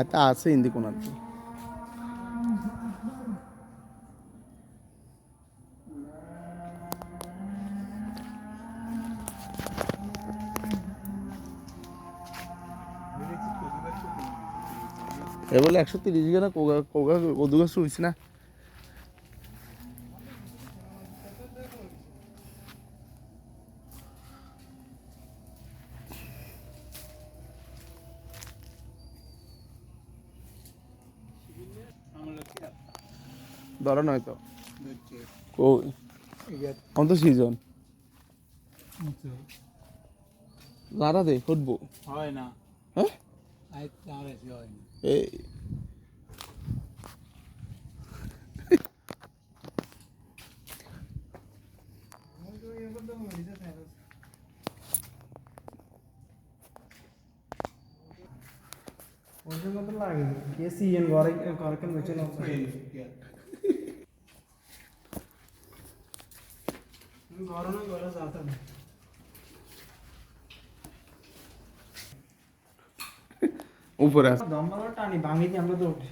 आता আছে হিন্দি কোনার এ বলে একশো তিরিশ গানা কোগা কোগা কদু গাছ রয়েছে না? ধরা নয় তো। কই এখন তো সিজন দাঁড়া দে ফুটবো। হয় না। হ্যাঁ? এই। লাগে। কে সিএন ঘরে ঘরে কেন বেঁচে না ঘরে না ঘরে যাতে না উপরে আছে দম টানি ভাঙি দিয়ে আমরা তো উঠি